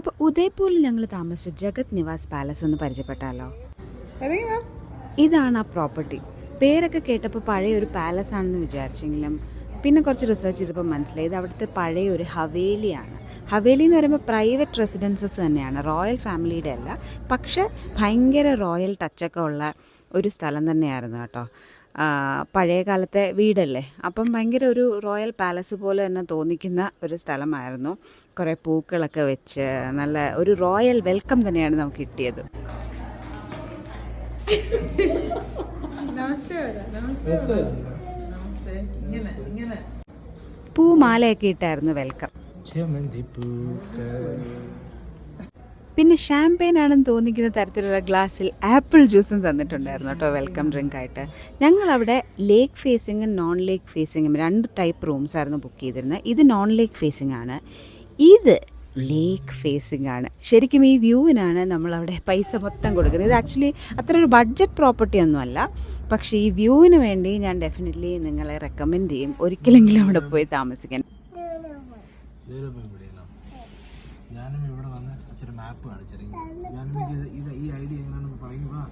അപ്പോൾ ഉദയ്പൂരിൽ ഞങ്ങൾ താമസിച്ച ജഗത് നിവാസ് പാലസ് ഒന്ന് പരിചയപ്പെട്ടാലോ? ഇതാണ് ആ പ്രോപ്പർട്ടി. പേരൊക്കെ കേട്ടപ്പോൾ പഴയ ഒരു പാലസ് ആണെന്ന് വിചാരിച്ചെങ്കിലും പിന്നെ കുറച്ച് റിസർച്ച് ചെയ്തപ്പോൾ മനസ്സിലായി. ഇത് അവിടുത്തെ പഴയ ഒരു ഹവേലിയാണ്. ഹവേലി എന്ന് പറയുമ്പോൾ പ്രൈവറ്റ് റെസിഡൻസസ് തന്നെയാണ്. റോയൽ ഫാമിലിയുടെ അല്ല. പക്ഷേ ഭയങ്കര റോയൽ ടച്ചൊക്കെ ഉള്ള ഒരു സ്ഥലം തന്നെയായിരുന്നു കേട്ടോ. പഴയ കാലത്തെ വീടല്ലേ? അപ്പം ഭയങ്കര ഒരു റോയൽ പാലസ് പോലെ തന്നെ തോന്നിക്കുന്ന ഒരു സ്ഥലമായിരുന്നു. കുറേ പൂക്കളൊക്കെ വെച്ച് നല്ല ഒരു റോയൽ വെൽക്കം തന്നെയാണ് നമുക്ക് കിട്ടിയത്. പൂമാലയൊക്കെ ഇട്ടായിരുന്നു വെൽക്കം. പിന്നെ ഷാമ്പെയിൻ ആണെന്ന് തോന്നിക്കുന്ന തരത്തിലുള്ള ഗ്ലാസ്സിൽ ആപ്പിൾ ജ്യൂസും തന്നിട്ടുണ്ടായിരുന്നു കേട്ടോ വെൽക്കം ഡ്രിങ്ക് ആയിട്ട്. ഞങ്ങൾ അവിടെ ലേക്ക് ഫേസിങ്ങും നോൺ ലേക്ക് ഫേസിങ്ങും രണ്ട് ടൈപ്പ് റൂംസ് ആയിരുന്നു ബുക്ക് ചെയ്തിരുന്നത്. ഇത് നോൺ ലേക്ക് ഫേസിംഗ് ആണ്. ഇത് ലേക്ക് ഫേസിംഗ് ആണ്. ശരിക്കും ഈ വ്യൂവിനാണ് നമ്മളവിടെ പൈസ മൊത്തം കൊടുക്കുന്നത്. ഇത് ആക്ച്വലി അത്ര ഒരു ബഡ്ജറ്റ് പ്രോപ്പർട്ടി ഒന്നുമല്ല പക്ഷേ ഈ വ്യൂവിന് വേണ്ടി ഞാൻ ഡെഫിനറ്റ്ലി നിങ്ങളെ റെക്കമെൻഡ് ചെയ്യും. ഒരിക്കലെങ്കിലും അവിടെ പോയി താമസിക്കാൻ. ഞാനും ഇവിടെ വന്ന് അച്ഛന്റെ മാപ്പ് കാണിച്ചിറങ്ങി ഞാനും ഇത് ഈ ഐഡിയ എങ്ങനെയാണെന്ന് പറയും വാ.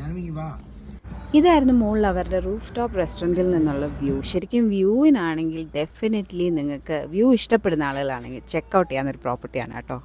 ഞാനും ഈ വാ. ഇതായിരുന്നു മുകളിൽ അവരുടെ റൂഫ് ടോപ്പ് റെസ്റ്റോറന്റിൽ നിന്നുള്ള വ്യൂ ശരിക്കും വ്യൂവിനാണെങ്കിൽ ഡെഫിനറ്റ്ലി നിങ്ങൾക്ക് വ്യൂ ഇഷ്ടപ്പെടുന്ന ആളുകളാണെങ്കിൽ ചെക്ക് ഔട്ട് ചെയ്യാവുന്ന ഒരു പ്രോപ്പർട്ടിയാണ് കേട്ടോ.